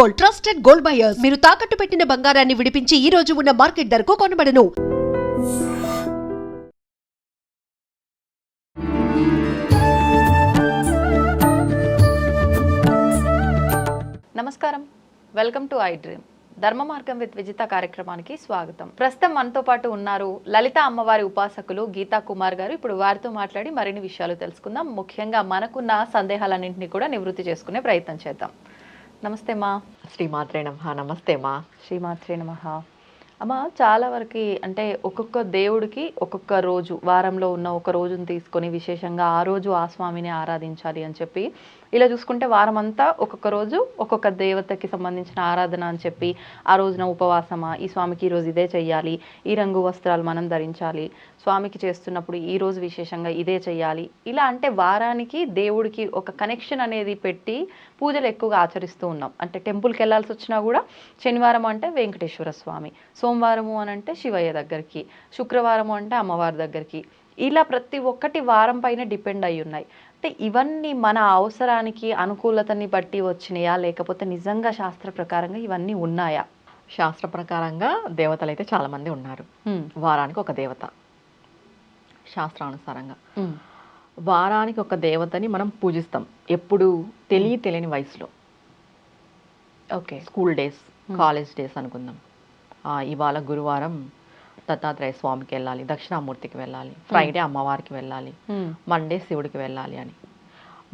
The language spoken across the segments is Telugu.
Gold trusted gold buyers. మీరు తాకట్టు పెట్టిన బంగారాన్ని విడిపించి ఈ రోజు ఉన్న మార్కెట్ ధరకు కొనబడను. నమస్కారం. Welcome to iDream. ధర్మ మార్గం విత్ విజిత కార్యక్రమానికి స్వాగతం. ప్రస్తుతం మనతో పాటు ఉన్నారు లలిత అమ్మవారి ఉపాసకులు గీతా కుమార్ గారు. ఇప్పుడు వారితో మాట్లాడి మరిన్ని విషయాలు తెలుసుకుందాం. ముఖ్యంగా మనకున్న సందేహాలన్నింటినీ కూడా నివృత్తి చేసుకునే ప్రయత్నం చేద్దాం. నమస్తే మా శ్రీమాత్రే నమ నమస్తే మా శ్రీమాత్రే నమః అమ్మ చాలా వరకు అంటే ఒక్కొక్క దేవుడికి ఒక్కొక్క రోజు వారంలో ఉన్న ఒక రోజును తీసుకొని విశేషంగా ఆ రోజు ఆ స్వామిని ఆరాధించాలి అని చెప్పి ఇలా చూసుకుంటే వారం అంతా ఒక్కొక్క రోజు ఒక్కొక్క దేవతకి సంబంధించిన ఆరాధన అని చెప్పి ఆ రోజున ఉపవాసమా ఈ స్వామికి ఈరోజు ఇదే చెయ్యాలి ఈ రంగు వస్త్రాలు మనం ధరించాలి స్వామికి చేస్తున్నప్పుడు ఈ రోజు విశేషంగా ఇదే చెయ్యాలి ఇలా అంటే వారానికి దేవుడికి ఒక కనెక్షన్ అనేది పెట్టి పూజలు ఎక్కువగా ఆచరిస్తూ ఉన్నాం. అంటే టెంపుల్కి వెళ్ళాల్సి వచ్చినా కూడా శనివారం అంటే వెంకటేశ్వర స్వామి. సో సోమవారము అని అంటే శివయ్య దగ్గరికి శుక్రవారము అంటే అమ్మవారి దగ్గరికి. ఇలా ప్రతి ఒక్కటి వారం పైన డిపెండ్ అయి ఉన్నాయి. అంటే ఇవన్నీ మన అవసరానికి అనుకూలతని బట్టి వచ్చినాయా? లేకపోతే నిజంగా శాస్త్ర ప్రకారంగా ఇవన్నీ ఉన్నాయా? శాస్త్ర ప్రకారంగా దేవతలు అయితే చాలా మంది ఉన్నారు. వారానికి ఒక దేవత. శాస్త్రానుసారంగా. వారానికి ఒక దేవతని మనం పూజిస్తాం. ఎప్పుడు తెలియ తెలియని వయసులో. Okay. School days college days అనుకుందాం. ఇవాళ గురువారం దత్తాత్రేయ స్వామికి వెళ్ళాలి దక్షిణామూర్తికి వెళ్ళాలి ఫ్రైడే అమ్మవారికి వెళ్ళాలి హ్మ్. మండే శివుడికి వెళ్ళాలి అని.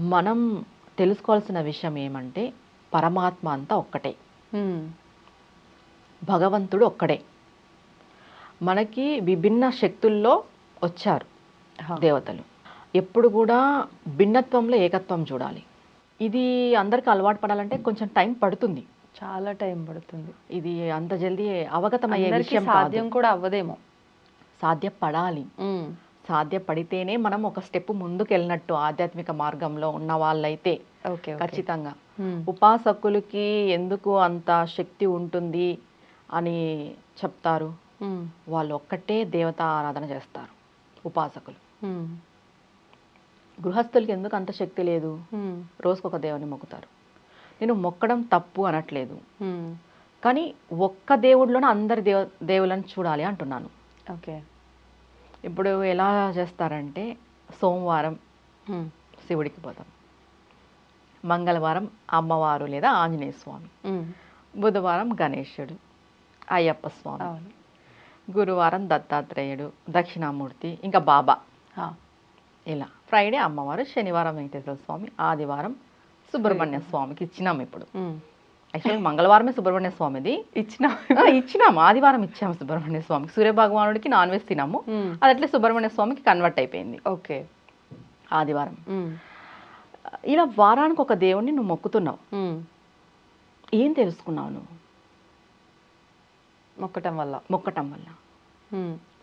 మనం తెలుసుకోవాల్సిన విషయం ఏమంటే పరమాత్మ అంతా ఒక్కటే. హ్మ్. భగవంతుడు ఒక్కడే. మనకి విభిన్న శక్తుల్లో వచ్చారు. దేవతలు. ఎప్పుడు కూడా భిన్నత్వంలో ఏకత్వం చూడాలి. ఇది అందరికి అలవాటు పడాలంటే కొంచెం టైం పడుతుంది. చాలా టైం పడుతుంది ఇది అంత జల్దీ అవగతమయ్యే విషయం సాధ్యం కూడా అవ్వదేమో సాధ్యపడాలి. సాధ్యపడితేనే మనం ఒక స్టెప్ ముందుకు వెళ్ళినట్టు ఆధ్యాత్మిక మార్గంలో ఉన్న వాళ్ళైతే. ఖచ్చితంగా. ఉపాసకులకి ఎందుకు అంత శక్తి ఉంటుంది అని చెప్తారు. వాళ్ళు ఒక్కటే దేవత ఆరాధన చేస్తారు ఉపాసకులు. గృహస్థులకి ఎందుకు అంత శక్తి లేదు. రోజుకొక దేవుని మొక్కుతారు నేను మొక్కడం తప్పు అనట్లేదు. కానీ ఒక్క దేవుడిలోనే అందరి దేవ దేవులను చూడాలి అంటున్నాను. ఓకే. ఇప్పుడు ఎలా చేస్తారంటే సోమవారం. శివుడికి పోతాం. మంగళవారం అమ్మవారు లేదా ఆంజనేయ స్వామి. బుధవారం గణేశుడు అయ్యప్ప స్వామి. గురువారం దత్తాత్రేయుడు దక్షిణామూర్తి ఇంకా బాబా. ఇలా. ఫ్రైడే అమ్మవారు శనివారం వెంకటేశ్వర స్వామి ఆదివారం సుబ్రహ్మణ్య స్వామికి ఇచ్చినాం ఇప్పుడు. యాక్చువల్గా మంగళవారమే సుబ్రహ్మణ్య స్వామిది. ఇచ్చిన. ఇచ్చినాము. ఆదివారం ఇచ్చాము సుబ్రహ్మణ్య స్వామికి. సూర్య భగవానుడికి నాన్ వెజ్ తినాము. అది అట్లే సుబ్రహ్మణ్య స్వామికి కన్వర్ట్ అయిపోయింది. ఓకే. ఆదివారం. ఇలా వారానికి ఒక దేవుణ్ణి నువ్వు మొక్కుతున్నావు. ఏం తెలుసుకున్నావు నువ్వు? మొక్కటం వల్ల. మొక్కటం వల్ల.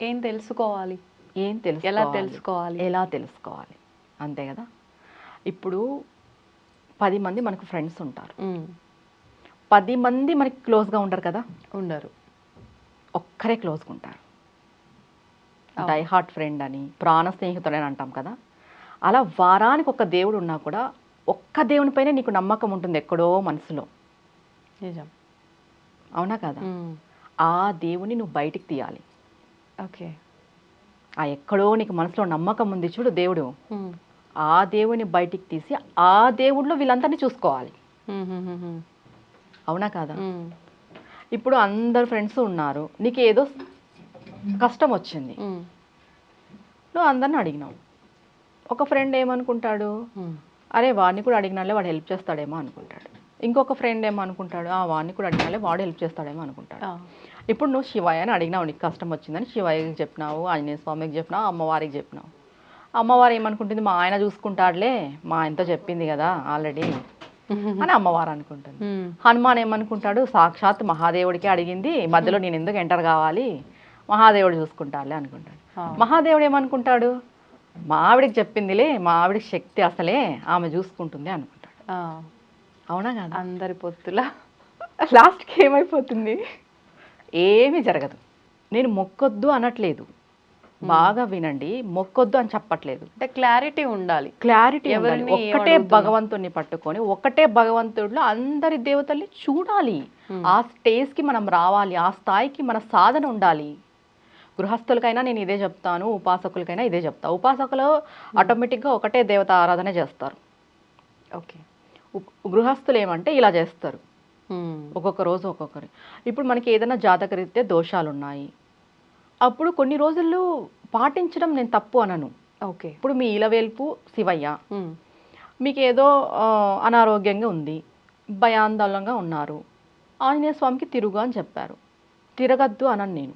ఏం తెలుసుకోవాలి? ఏం తెలుసు ఎలా తెలుసుకోవాలి? ఎలా తెలుసుకోవాలి? అంతే కదా? ఇప్పుడు పది మంది మనకు ఫ్రెండ్స్ ఉంటారు. పది మంది మనకి క్లోజ్గా ఉంటారు కదా? ఉండరు. ఒక్కరే క్లోజ్గా ఉంటారు. డై హార్ట్ ఫ్రెండ్ అని ప్రాణ స్నేహితుడు అని అంటాం కదా? అలా వారానికి ఒక దేవుడు ఉన్నా కూడా ఒక్క దేవునిపైనే నీకు నమ్మకం ఉంటుంది ఎక్కడో మనసులో. నిజం. అవునా కదా. ఆ దేవుని నువ్వు బయటికి తీయాలి. ఓకే. ఆ ఎక్కడో నీకు మనసులో నమ్మకం ఉంది చూడు దేవుడు. ఆ దేవుని బయటికి తీసి ఆ దేవుడిలో వీళ్ళందరినీ చూసుకోవాలి. అవునా కాదా. ఇప్పుడు అందరు ఫ్రెండ్స్ ఉన్నారు నీకు ఏదో కష్టం వచ్చింది. నువ్వు అందరిని అడిగినావు ఒక ఫ్రెండ్ ఏమనుకుంటాడు. అరే వాడిని కూడా అడిగినాలే వాడు హెల్ప్ చేస్తాడేమో అనుకుంటాడు ఇంకొక ఫ్రెండ్ ఏమో అనుకుంటాడు ఆ వాడిని కూడా అడిగినాలే వాడు హెల్ప్ చేస్తాడేమో అనుకుంటాడు. ఇప్పుడు నువ్వు శివయ్యని అడిగినావు నీకు కష్టం వచ్చిందని శివయ్యకి చెప్పినావు ఆంజనేయ స్వామికి చెప్పినావు అమ్మవారికి చెప్పినావు అమ్మవారు ఏమనుకుంటుంది? మా ఆయన చూసుకుంటాడులే. మా ఆయనతో చెప్పింది కదా ఆల్రెడీ. అని అమ్మవారు అనుకుంటుంది. హనుమాన్ ఏమనుకుంటాడు? సాక్షాత్ మహాదేవుడికే అడిగింది మధ్యలో నేను ఎందుకు ఎంటర్ కావాలి? మహాదేవుడు చూసుకుంటాడులే అనుకుంటాడు. మహాదేవుడు ఏమనుకుంటాడు? మా ఆవిడకి చెప్పిందిలే మా ఆవిడకి శక్తి అసలే ఆమె చూసుకుంటుంది అనుకుంటాడు. అవునా కదా? అందరి పొత్తుల. లాస్ట్కి ఏమైపోతుంది? ఏమీ జరగదు. నేను మొక్కొద్దు అనట్లేదు. బాగా వినండి. మొక్కొద్దు అని చెప్పట్లేదు. అంటే క్లారిటీ ఉండాలి. క్లారిటీ ఎవరిని ఉండాలి. ఒక్కటే? భగవంతుడిని పట్టుకొని ఒక్కటే భగవంతుడిలో అందరి దేవతల్ని చూడాలి. ఆ స్టేజ్కి మనం రావాలి. ఆ స్థాయికి మన సాధన ఉండాలి. గృహస్థులకైనా నేను ఇదే చెప్తాను ఉపాసకులకైనా ఇదే చెప్తా. ఉపాసకులు ఆటోమేటిక్గా ఒకటే దేవత ఆరాధన చేస్తారు. ఓకే. గృహస్థులు ఏమంటే ఇలా చేస్తారు. ఒక్కొక్క రోజు ఒక్కొక్కరి. ఇప్పుడు మనకి ఏదైనా జాతకరీత్యా దోషాలు ఉన్నాయి అప్పుడు కొన్ని రోజులు పాటించడం నేను తప్పు అనను. ఓకే. ఇప్పుడు మీ ఇలవేల్పు శివయ్య. మీకు ఏదో అనారోగ్యంగా ఉంది. భయాందోళనగా ఉన్నారు. ఆంజనేయ స్వామికి తిరుగు అని చెప్పారు. తిరగద్దు అనను నేను.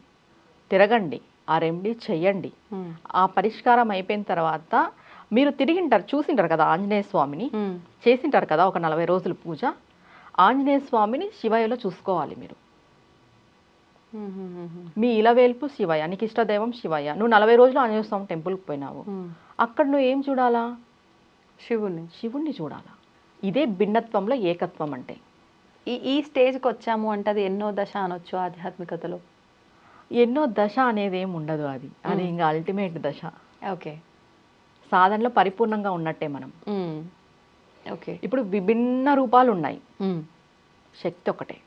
తిరగండి. ఆ రెమెడీ చెయ్యండి ఆ పరిష్కారం అయిపోయిన తర్వాత మీరు తిరిగింటారు చూసింటారు కదా ఆంజనేయ స్వామిని? చేసింటారు కదా ఒక నలభై రోజులు పూజ. ఆంజనేయ స్వామిని శివయ్యలో చూసుకోవాలి మీరు. మీ ఇలవేల్పు శివయ్య నీకు ఇష్టదైవం శివయ్య. నువ్వు నలభై రోజులు ఆంజనేయ స్వామి టెంపుల్కి పోయినావు. అక్కడ నువ్వు ఏం చూడాలా? శివుని శివుణ్ణి చూడాలా? ఇదే భిన్నత్వంలో ఏకత్వం అంటే. ఈ ఈ స్టేజ్కి వచ్చాము అంటే అది ఎన్నో దశ అనొచ్చు ఆధ్యాత్మికతలో? ఎన్నో దశ అనేది ఏం ఉండదు అది. అది ఇంకా అల్టిమేట్ దశ. ఓకే. సాధనలో పరిపూర్ణంగా ఉన్నట్టే మనం. ఓకే. ఇప్పుడు విభిన్న రూపాలు ఉన్నాయి శక్తి ఒకటే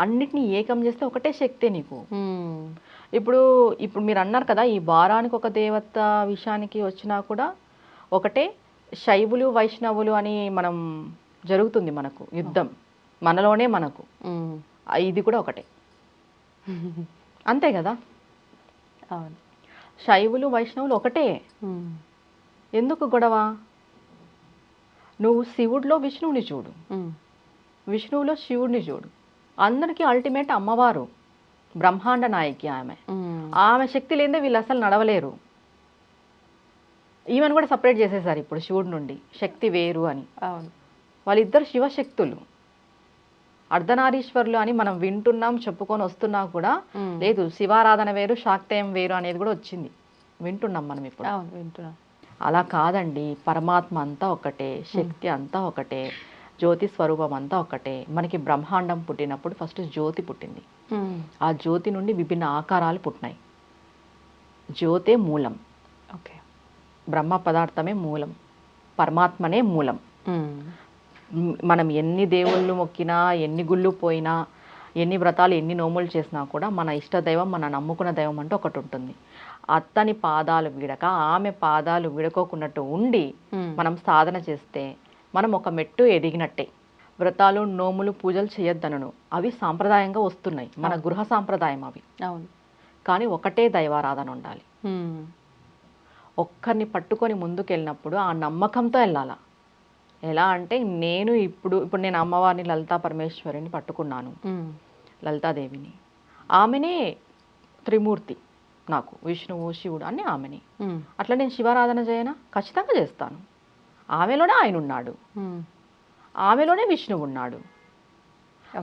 అన్నిటినీ ఏకం చేస్తే ఒకటే శక్తే నీకు. ఇప్పుడు ఇప్పుడు మీరు అన్నారు కదా ఈ వారానికి ఒక దేవత విషయానికి వచ్చినా కూడా ఒకటే శైవులు వైష్ణవులు అని మనం జరుగుతుంది మనకు యుద్ధం. మనలోనే మనకు. ఇది కూడా ఒకటే. అంతే కదా? అవును. శైవులు వైష్ణవులు ఒకటే. ఎందుకు గొడవ? నువ్వు శివుడిలో విష్ణువుని చూడు. విష్ణువులో శివుడిని చూడు. అందరికీ అల్టిమేట్ అమ్మవారు బ్రహ్మాండ నాయకి ఆమె. ఆమె శక్తి లేదే వీళ్ళు అసలు నడవలేరు. ఈమెను కూడా సపరేట్ చేసేసారు ఇప్పుడు శివుడి నుండి. శక్తి వేరు అని. వాళ్ళిద్దరు శివశక్తులు. అర్ధనారీశ్వరులు అని మనం వింటున్నాం చెప్పుకొని వస్తున్నా కూడా. లేదు శివారాధన వేరు శాక్తేయం వేరు అనేది కూడా వచ్చింది. వింటున్నాం మనం ఇప్పుడు. వింటున్నా. అలా కాదండి పరమాత్మ అంతా ఒకటే శక్తి అంతా ఒకటే. జ్యోతి స్వరూపం అంతా ఒకటే మనకి బ్రహ్మాండం పుట్టినప్పుడు ఫస్ట్ జ్యోతి పుట్టింది. ఆ జ్యోతి నుండి విభిన్న ఆకారాలు పుట్టినాయి. జ్యోతే మూలం. ఓకే. బ్రహ్మ పదార్థమే మూలం. పరమాత్మనే మూలం. మనం ఎన్ని దేవుళ్ళు మొక్కినా ఎన్ని గుళ్ళు పోయినా ఎన్ని వ్రతాలు ఎన్ని నోములు చేసినా కూడా మన ఇష్ట దైవం మన నమ్ముకున్న దైవం అంటూ ఒకటి ఉంటుంది. అత్తని పాదాలు విడక ఆమె పాదాలు విడకోకున్నట్టు ఉండి మనం సాధన చేస్తే మనం ఒక మెట్టు ఎదిగినట్టే. వ్రతాలు నోములు పూజలు చేయొద్దనను. అవి సాంప్రదాయంగా వస్తున్నాయి. మన గృహ సాంప్రదాయం అవి. అవును. కానీ ఒకటే దైవారాధన ఉండాలి ఒక్కరిని పట్టుకొని ముందుకెళ్ళినప్పుడు ఆ నమ్మకంతో వెళ్ళాలా. ఎలా అంటే నేను ఇప్పుడు ఇప్పుడు నేను అమ్మవారిని లలితా పరమేశ్వరిని పట్టుకున్నాను. లలితాదేవిని. ఆమెనే త్రిమూర్తి నాకు. విష్ణువు శివుడు అన్నీ ఆమెని. అట్లా నేను శివారాధన చేయనా? ఖచ్చితంగా చేస్తాను. ఆమెలోనే ఆయన ఉన్నాడు. ఆమెలోనే విష్ణువు ఉన్నాడు.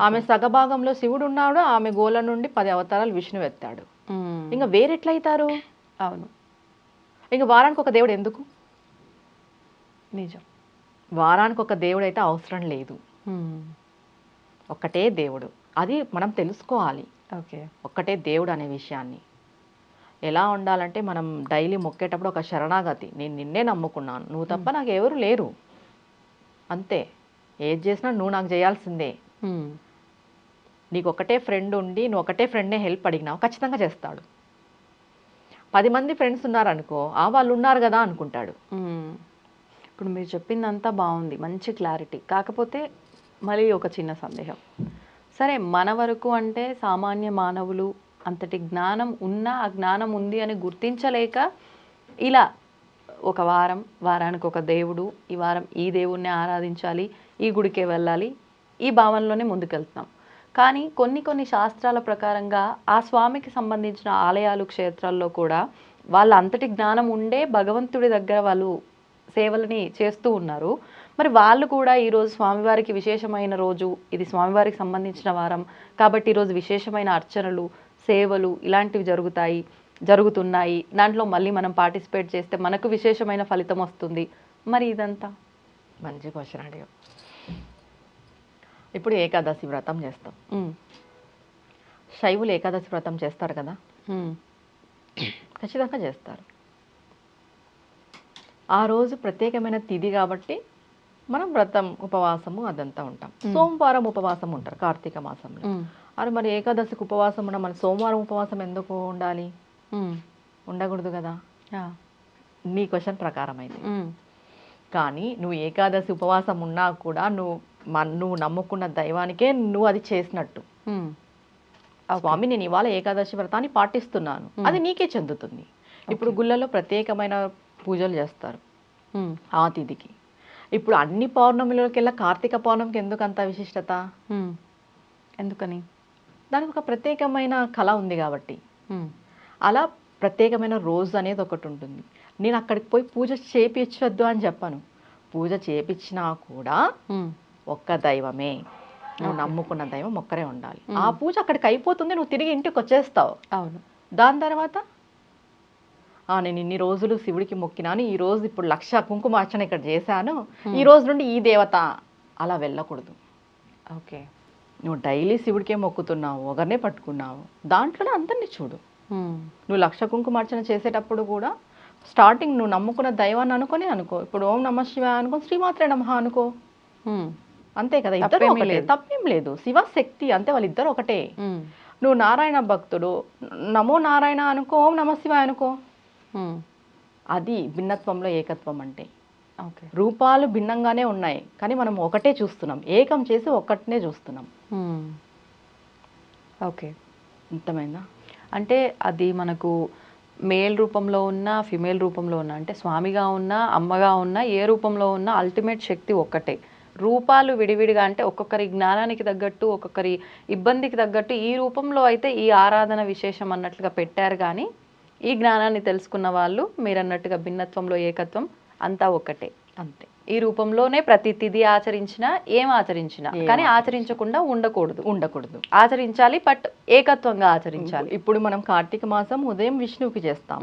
ఆమె సగభాగంలో శివుడు ఉన్నాడు ఆమె గోల నుండి పది అవతారాలు విష్ణువు ఎత్తాడు. ఇంకా వేరెట్లయితారు? అవును. ఇంకా వారానికి ఒక దేవుడు ఎందుకు? నిజం. వారానికి ఒక దేవుడు అయితే అవసరం లేదు. ఒక్కటే దేవుడు. అది మనం తెలుసుకోవాలి. ఓకే. ఒక్కటే దేవుడు అనే విషయాన్ని. ఎలా ఉండాలంటే మనం డైలీ మొక్కేటప్పుడు ఒక శరణాగతి. నేను నిన్నే నమ్ముకున్నాను. నువ్వు తప్ప నాకు ఎవరు లేరు. అంతే. ఏది చేసినా నువ్వు నాకు చేయాల్సిందే. నీకు ఒకటే ఫ్రెండ్ ఉండి నువ్వు ఒకటే ఫ్రెండ్నే హెల్ప్ అడిగినావు ఖచ్చితంగా చేస్తాడు. పది మంది ఫ్రెండ్స్ ఉన్నారనుకో ఆ వాళ్ళు ఉన్నారు కదా అనుకుంటాడు. ఇప్పుడు మీరు చెప్పిందంతా బాగుంది. మంచి క్లారిటీ. కాకపోతే మళ్ళీ ఒక చిన్న సందేహం. సరే మన వరకు అంటే సామాన్య మానవులు అంతటి జ్ఞానం ఉన్నా ఆ జ్ఞానం ఉంది అని గుర్తించలేక ఇలా ఒక వారం వారానికి ఒక దేవుడు ఈ వారం ఈ దేవుణ్ణి ఆరాధించాలి ఈ గుడికే వెళ్ళాలి ఈ భావనలోనే ముందుకెళ్తున్నాం. కానీ కొన్ని కొన్ని శాస్త్రాల ప్రకారంగా ఆ స్వామికి సంబంధించిన ఆలయాలు క్షేత్రాల్లో కూడా వాళ్ళ అంతటి జ్ఞానం ఉండే భగవంతుడి దగ్గర వాళ్ళు సేవలని చేస్తూ ఉన్నారు. మరి వాళ్ళు కూడా ఈరోజు స్వామివారికి విశేషమైన రోజు ఇది స్వామివారికి సంబంధించిన వారం కాబట్టి ఈరోజు విశేషమైన అర్చనలు సేవలు ఇలాంటివి జరుగుతాయి జరుగుతున్నాయి. దాంట్లో మళ్ళీ మనం పార్టిసిపేట్ చేస్తే మనకు విశేషమైన ఫలితం వస్తుంది. మరి ఇదంతా? మంచి క్వశ్చన్ అడిగా ఇప్పుడు ఏకాదశి వ్రతం చేస్తాం. శైవులు ఏకాదశి వ్రతం చేస్తారు కదా? ఖచ్చితంగా చేస్తారు. ఆ రోజు ప్రత్యేకమైన తిథి కాబట్టి మనం వ్రతం ఉపవాసము అదంతా ఉంటాం. సోమవారం ఉపవాసం ఉంటారు కార్తీక మాసంలో. అరే మరి ఏకాదశికి ఉపవాసం ఉన్న మన సోమవారం ఉపవాసం ఎందుకు ఉండాలి? ఉండకూడదు కదా? నీ క్వశ్చన్ ప్రకారం అయితే. కానీ నువ్వు ఏకాదశి ఉపవాసం ఉన్నా కూడా నువ్వు మన నువ్వు నమ్ముకున్న దైవానికే నువ్వు అది చేసినట్టు. స్వామి నేను ఇవాళ ఏకాదశి వ్రతాన్ని పాటిస్తున్నాను. అది నీకే చెందుతుంది. ఇప్పుడు గుళ్ళలో ప్రత్యేకమైన పూజలు చేస్తారు. ఆ తిథికి. ఇప్పుడు అన్ని పౌర్ణమిలోకెల్లా కార్తీక పౌర్ణమికి ఎందుకు అంత విశిష్టత. ఎందుకని? దానికి ఒక ప్రత్యేకమైన కళ ఉంది కాబట్టి. అలా ప్రత్యేకమైన రోజు అనేది ఒకటి ఉంటుంది. నేను అక్కడికి పోయి పూజ చేపించొద్దు అని చెప్పాను. పూజ చేపించినా కూడా ఒక్క దైవమే. నువ్వు నమ్ముకున్న దైవం ఒక్కరే ఉండాలి. ఆ పూజ అక్కడికి అయిపోతుంది నువ్వు తిరిగి ఇంటికి వచ్చేస్తావు. అవును. దాని తర్వాత "ఆ, నేను ఇన్ని రోజులు శివుడికి మొక్కినాను ఈ రోజు ఇప్పుడు లక్ష కుంకుమార్చన ఇక్కడ చేశాను ఈ రోజు నుండి ఈ దేవత అలా వెళ్ళకూడదు. ఓకే. నువ్వు డైలీ శివుడికే మొక్కుతున్నావు ఒకరినే పట్టుకున్నావు. దాంట్లోనే అందరినీ చూడు. నువ్వు లక్ష కుంకుమార్చన చేసేటప్పుడు కూడా స్టార్టింగ్ నువ్వు నమ్ముకున్న దైవాన్ని అనుకొని అనుకో. ఇప్పుడు ఓం నమ శివాయ అనుకో శ్రీమాత్రే నమః అనుకో. అంతే కదా ఇద్దరు ఒకటే. తప్పేం లేదు. శివ శక్తి అంతే వాళ్ళిద్దరు ఒకటే. నువ్వు నారాయణ భక్తుడు నమో నారాయణ అనుకో ఓం నమ శివాయ అనుకో. అది భిన్నత్వంలో ఏకత్వం అంటే. రూపాలు భిన్నంగానే ఉన్నాయి కానీ మనం ఒకటే చూస్తున్నాం. ఏకం చేసి ఒక్కటినే చూస్తున్నాం. ఓకే. అర్థమైందా? అంటే అది మనకు మేల్ రూపంలో ఉన్న ఫిమేల్ రూపంలో ఉన్న అంటే స్వామిగా ఉన్న అమ్మగా ఉన్న ఏ రూపంలో ఉన్న అల్టిమేట్ శక్తి ఒక్కటే. రూపాలు విడివిడిగా అంటే ఒక్కొక్కరి జ్ఞానానికి తగ్గట్టు ఒక్కొక్కరి ఇబ్బందికి తగ్గట్టు ఈ రూపంలో అయితే ఈ ఆరాధన విశేషం అన్నట్లుగా పెట్టారు కానీ ఈ జ్ఞానాన్ని తెలుసుకున్న వాళ్ళు మీరు అన్నట్టుగా భిన్నత్వంలో ఏకత్వం అంతా ఒక్కటే. అంతే. ఈ రూపంలోనే ప్రతి తిథి ఆచరించినా ఏం ఆచరించినా కానీ ఆచరించకుండా ఉండకూడదు. ఉండకూడదు. ఆచరించాలి బట్ ఏకత్వంగా ఆచరించాలి. ఇప్పుడు మనం కార్తీక మాసం ఉదయం విష్ణువుకి చేస్తాం.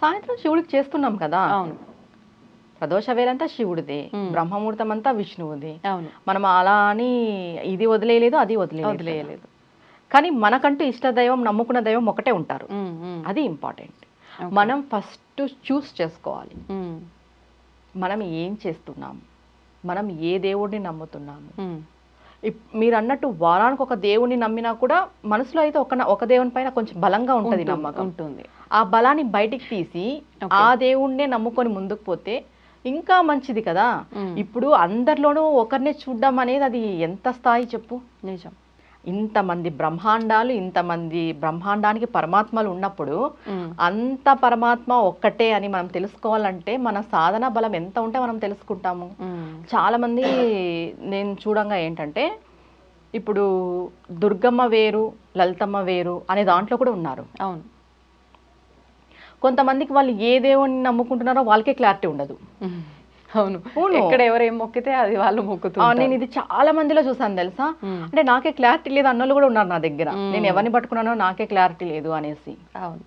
సాయంత్రం శివుడికి చేస్తున్నాం కదా? అవును. ప్రదోష వేలంతా శివుడిది మ్మ్. బ్రహ్మముహూర్తం అంతా విష్ణువుది. అవును. మనం అలా అని ఇది వదిలేయలేదు అది వదిలేయలేదు వదిలేయలేదు. కానీ మనకంటూ ఇష్ట దైవం నమ్ముకున్న దైవం ఒకటే ఉంటారు. అది ఇంపార్టెంట్. మనం ఫస్ట్ చూస్ చేసుకోవాలి. మనం ఏం చేస్తున్నాము? మనం ఏ దేవుడిని నమ్ముతున్నాము? మీరు అన్నట్టు వారానికి ఒక దేవుడిని నమ్మినా కూడా మనసులో అయితే ఒక ఒక దేవుని పైన కొంచెం బలంగా ఉంటది నమ్మకం. ఉంటుంది. ఆ బలాన్ని బయటికి తీసి. ఆ దేవుణ్ణే నమ్ముకొని ముందుకు పోతే ఇంకా మంచిది కదా. ఇప్పుడు అందరిలోనూ ఒకరినే చూడడం అనేది అది ఎంత స్థాయి చెప్పు? నిజం. ఇంతమంది బ్రహ్మాండాలు ఇంతమంది బ్రహ్మాండానికి పరమాత్మలు ఉన్నప్పుడు అంత పరమాత్మ ఒక్కటే అని మనం తెలుసుకోవాలంటే మన సాధన బలం ఎంత ఉంటే మనం తెలుసుకుంటాము. ఉమ్, చాలా మంది నేను చూడంగా ఏంటంటే ఇప్పుడు దుర్గమ్మ వేరు లలితమ్మ వేరు అనే దాంట్లో కూడా ఉన్నారు. అవును. కొంతమందికి వాళ్ళు ఏ దేవుని నమ్ముకుంటున్నారో వాళ్ళకే క్లారిటీ ఉండదు. అవును. ఎక్కడ ఎవరు ఏం మొక్కితే అది వాళ్ళు మొక్కుతారు నేను ఇది చాలా మందిలో చూసాను తెలుసా? అంటే నాకే క్లారిటీ లేదు అన్నోళ్ళు కూడా ఉన్నారు నా దగ్గర. నేను ఎవరిని పట్టుకున్నానో నాకే క్లారిటీ లేదు అనేసి. అవును.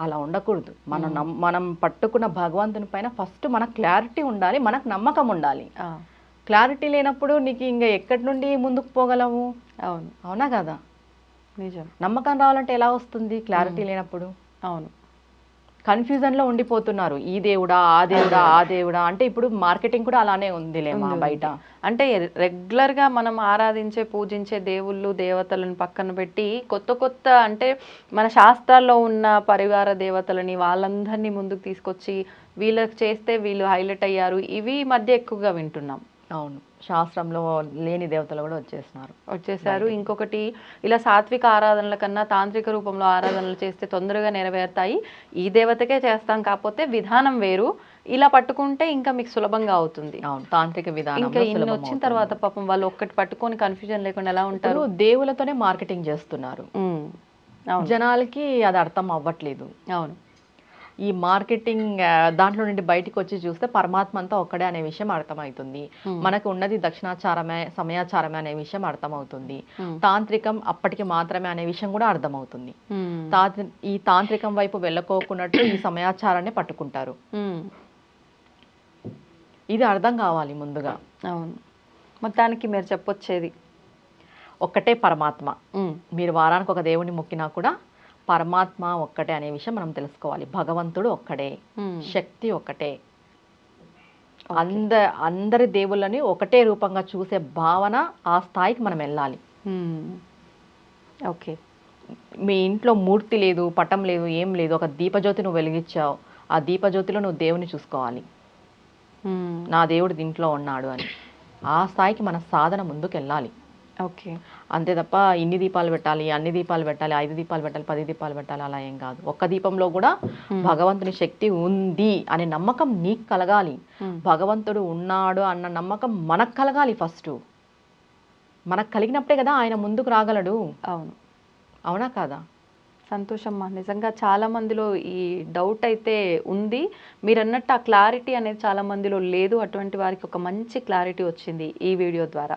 అలా ఉండకూడదు. మనం మనం పట్టుకున్న భగవంతుని పైన ఫస్ట్ మనకు క్లారిటీ ఉండాలి మనకు నమ్మకం ఉండాలి. ఆ, క్లారిటీ లేనప్పుడు నీకు ఇంకా ఎక్కడి నుండి ముందుకు పోగలవు? అవును. అవునా కదా? నిజం. నమ్మకం రావాలంటే ఎలా వస్తుంది క్లారిటీ లేనప్పుడు? అవును. కన్ఫ్యూజన్లో ఉండిపోతున్నారు. ఈ దేవుడా ఆ దేవుడా ఆ దేవుడా అంటే ఇప్పుడు మార్కెటింగ్ కూడా అలానే ఉందిలేమా ఉంది, బయట. అంటే రెగ్యులర్గా మనం ఆరాధించే పూజించే దేవుళ్ళు దేవతలను పక్కన పెట్టి కొత్త కొత్త అంటే మన శాస్త్రాల్లో ఉన్న పరివార దేవతలని వాళ్ళందరినీ ముందుకు తీసుకొచ్చి వీళ్ళకి చేస్తే వీళ్ళు హైలైట్ అయ్యారు. ఇవి మధ్య ఎక్కువగా వింటున్నాం. అవును. శాస్త్రంలో లేని దేవతలు కూడా వచ్చేస్తున్నారు. వచ్చేసారు. ఇంకొకటి ఇలా సాత్విక ఆరాధనల కన్నా తాంత్రిక రూపంలో ఆరాధనలు చేస్తే తొందరగా నెరవేరుతాయి. ఈ దేవతకే చేస్తాం కాకపోతే విధానం వేరు. ఇలా పట్టుకుంటే ఇంకా మీకు సులభంగా అవుతుంది. అవును తాంత్రిక విధానం ఇంకా ఇన్ని వచ్చిన తర్వాత పాపం వాళ్ళు ఒక్కటి పట్టుకొని కన్ఫ్యూజన్ లేకుండా ఎలా ఉంటారు? దేవులతోనే మార్కెటింగ్ చేస్తున్నారు. జనాలకి అది అర్థం అవ్వట్లేదు. అవును. ఈ మార్కెటింగ్ దాంట్లో నుండి బయటికి వచ్చి చూస్తే పరమాత్మ అంతా ఒక్కడే అనే విషయం అర్థమవుతుంది. మనకు ఉన్నది దక్షిణాచారమే సమయాచారమే అనే విషయం అర్థమవుతుంది. తాంత్రికం అప్పటికి మాత్రమే అనే విషయం కూడా అర్థమవుతుంది. ఈ తాంత్రికం వైపు వెళ్ళకోకున్నట్టు ఈ సమయాచారాన్ని పట్టుకుంటారు. ఇది అర్థం కావాలి ముందుగా. అవును. మొత్తానికి మీరు చెప్పొచ్చేది. ఒక్కటే పరమాత్మ. మీరు వారానికి ఒక దేవుని మొక్కినా కూడా పరమాత్మ ఒక్కటే అనే విషయం మనం తెలుసుకోవాలి. భగవంతుడు ఒక్కడే. శక్తి ఒక్కటే. అంద అందరి దేవుళ్ళని ఒకటే రూపంగా చూసే భావన ఆ స్థాయికి మనం వెళ్ళాలి. ఓకే. మీ ఇంట్లో మూర్తి లేదు పటం లేదు ఏం లేదు ఒక దీపజ్యోతి నువ్వు వెలిగించావు ఆ దీపజ్యోతిలో నువ్వు దేవుని చూసుకోవాలి. నా దేవుడు దీంట్లో ఉన్నాడు అని. ఆ స్థాయికి మన సాధన ముందుకు వెళ్ళాలి ఓకే. అంతే తప్ప ఇన్ని దీపాలు పెట్టాలి అన్ని దీపాలు పెట్టాలి ఐదు దీపాలు పెట్టాలి పది దీపాలు పెట్టాలి అలా ఏం కాదు. ఒక్క దీపంలో కూడా భగవంతుని శక్తి ఉంది అనే నమ్మకం నీకు కలగాలి. భగవంతుడు ఉన్నాడు అన్న నమ్మకం మనకు కలగాలి ఫస్ట్. మనకు కలిగినప్పుడే కదా ఆయన ముందుకు రాగలడు. అవును. అవునా కాదా? సంతోషమ్మా నిజంగా చాలా మందిలో ఈ డౌట్ అయితే ఉంది. మీరు అన్నట్టు ఆ క్లారిటీ అనేది చాలా మందిలో లేదు. అటువంటి వారికి ఒక మంచి క్లారిటీ వచ్చింది ఈ వీడియో ద్వారా.